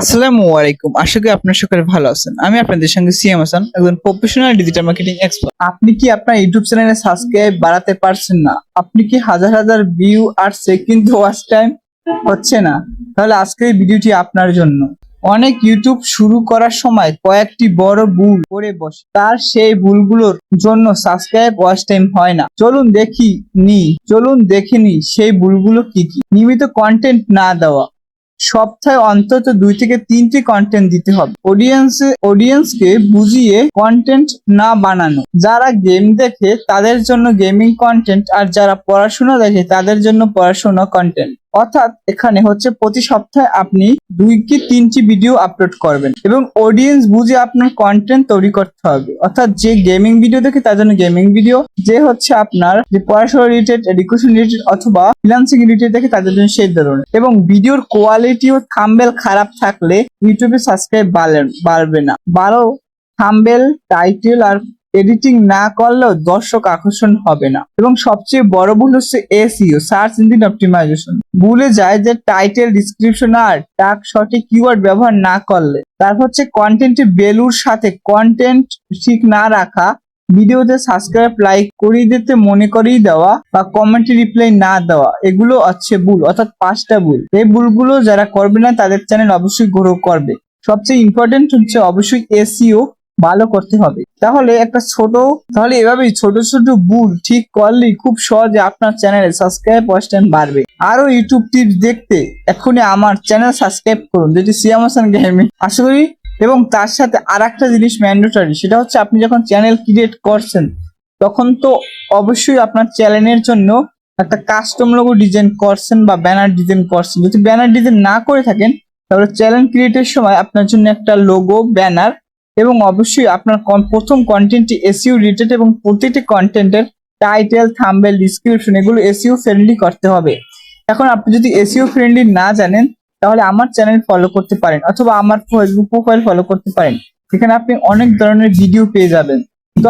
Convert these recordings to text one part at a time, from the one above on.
আসসালামু আলাইকুম। আশা করি আপনার সকলে ভালো আছেন। আমি আপনাদের সঙ্গে সিএম হাসান, একজন প্রফেশনাল ডিজিটাল মার্কেটিং এক্সপার্ট আপনি কি আপনার ইউটিউব চ্যানেলে সাবস্ক্রাইব বাড়াতে পারছেন না? আপনি কি হাজার হাজার ভিউ আর সেকেন্ড ওয়াচ টাইম হচ্ছে না? তাহলে আজকের ভিডিওটি আপনার জন্য। অনেক ইউটিউব শুরু করার সময় কয়েকটি বড় ভুল করে বসে। তার সেই ভুলগুলোর জন্য সাবস্ক্রাইব ওয়াচ টাইম হয় না। চলুন দেখি নি, চলুন দেখে নি সেই ভুলগুলো কি কি। নিয়মিত কন্টেন্ট না দেওয়া। সপ্তাহে অন্তত দুই থেকে তিনটি কন্টেন্ট দিতে হবে। অডিয়েন্স অডিয়েন্সকে বুঝিয়ে কন্টেন্ট না বানানো। যারা গেম দেখে তাদের জন্য গেমিং কন্টেন্ট আর যারা পড়াশোনা দেখে তাদের জন্য পড়াশোনা কন্টেন্ট অর্থাৎ এখানে হচ্ছে প্রতি সপ্তাহে আপনি দুই কি তিনটি ভিডিও আপলোড করবেন এবং অডিয়েন্স বুঝে আপনার কন্টেন্ট তৈরি করতে হবে। অর্থাৎ যে গেমিং ভিডিও দেখে তার জন্য গেমিং ভিডিও যে হচ্ছে আপনার যে পড়াশোনা রিলেটেড এডুকেশন রিলেটেড অথবা ফিনান্সিং রিলেটেড দেখে তাদের জন্য সেই ধরনের। এবং ভিডিওর কোয়ালিটি ও থাম্বেল খারাপ থাকলে ইউটিউবে সাবস্ক্রাইব বাড়বে না। ভালো থাম্বেল টাইটেল আর এডিটিং না করলেও দর্শক আকর্ষণ হবে না। এবং সবচেয়ে বড় ভুল হচ্ছে এসইও সার্চ ইঞ্জিন অপটিমাইজেশন ভুলে যায় যে টাইটেল ডিসক্রিপশন আর টাক সঠিক কিওয়ার্ড ব্যবহার না করলে। তারপর হচ্ছে কন্টেন্টে বেলুর সাথে কন্টেন্ট ঠিক না রাখা ভিডিওতে সাবস্ক্রাইব লাইক করিয়ে দিতে মনে করিয়ে দেওয়া বা কমেন্টে রিপ্লাই না দেওয়া, এগুলো হচ্ছে ভুল, অর্থাৎ পাঁচটা ভুল। এই ভুলগুলো যারা করবে না, তাদের চ্যানেল অবশ্যই গ্রো করবে। সবচেয়ে ইম্পর্টেন্ট হচ্ছে অবশ্যই এসইও ভালো করতে হবে। তাহলে একটা ছোট, তাহলে এভাবেই ছোট ছোট ভুল ঠিক করলেই খুব সহজে আপনার চ্যানেলে সাবস্ক্রাইব ওয়াচ বাড়বে। আরও ইউটিউব টিপস দেখতে এখনই আমার চ্যানেল সাবস্ক্রাইব করুন, যেটি সিয়াম হাসান গেমিং আশা করি, এবং তার সাথে আর একটা জিনিস ম্যান্ডেটরি সেটা হচ্ছে আপনি যখন চ্যানেল ক্রিয়েট করছেন, তখন তো অবশ্যই আপনার চ্যানেলের জন্য একটা কাস্টম লোগো ডিজাইন করছেন বা ব্যানার ডিজাইন করছেন। যদি ব্যানার ডিজাইন না করে থাকেন, তাহলে চ্যানেল ক্রিয়েটের সময় আপনার জন্য একটা লোগো ব্যানার এবং অবশ্যই আপনার প্রথম কন্টেন্টটি এসইউ রিলেটেড এবং প্রতিটি কন্টেন্টের টাইটেল থাম্বেল ডিসক্রিপশন এগুলো এসইউ ফ্রেন্ডলি করতে হবে। এখন আপনি যদি এসইউ ফ্রেন্ডলি না জানেন, তাহলে আমার চ্যানেল ফলো করতে পারেন অথবা আমার ফেসবুক প্রোফাইল ফলো করতে পারেন। এখানে আপনি অনেক ধরনের ভিডিও পেয়ে যাবেন। তো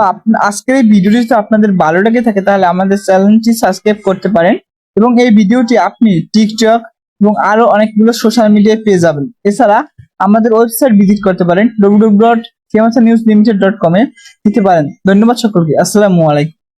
আজকের এই ভিডিওটি যদি আপনাদের ভালো লেগে থাকে, তাহলে আমাদের চ্যানেলটি সাবস্ক্রাইব করতে পারেন এবং এই ভিডিওটি আপনি টিকটক এবং আরও অনেকগুলো সোশ্যাল মিডিয়ায় পেয়ে যাবেন। এছাড়া আমাদের ওয়েবসাইট ভিজিট করতে পারেন W dot news limited dot কমে দিতে পারেন। ধন্যবাদ সকলকে। আসসালামু আলাইকুম।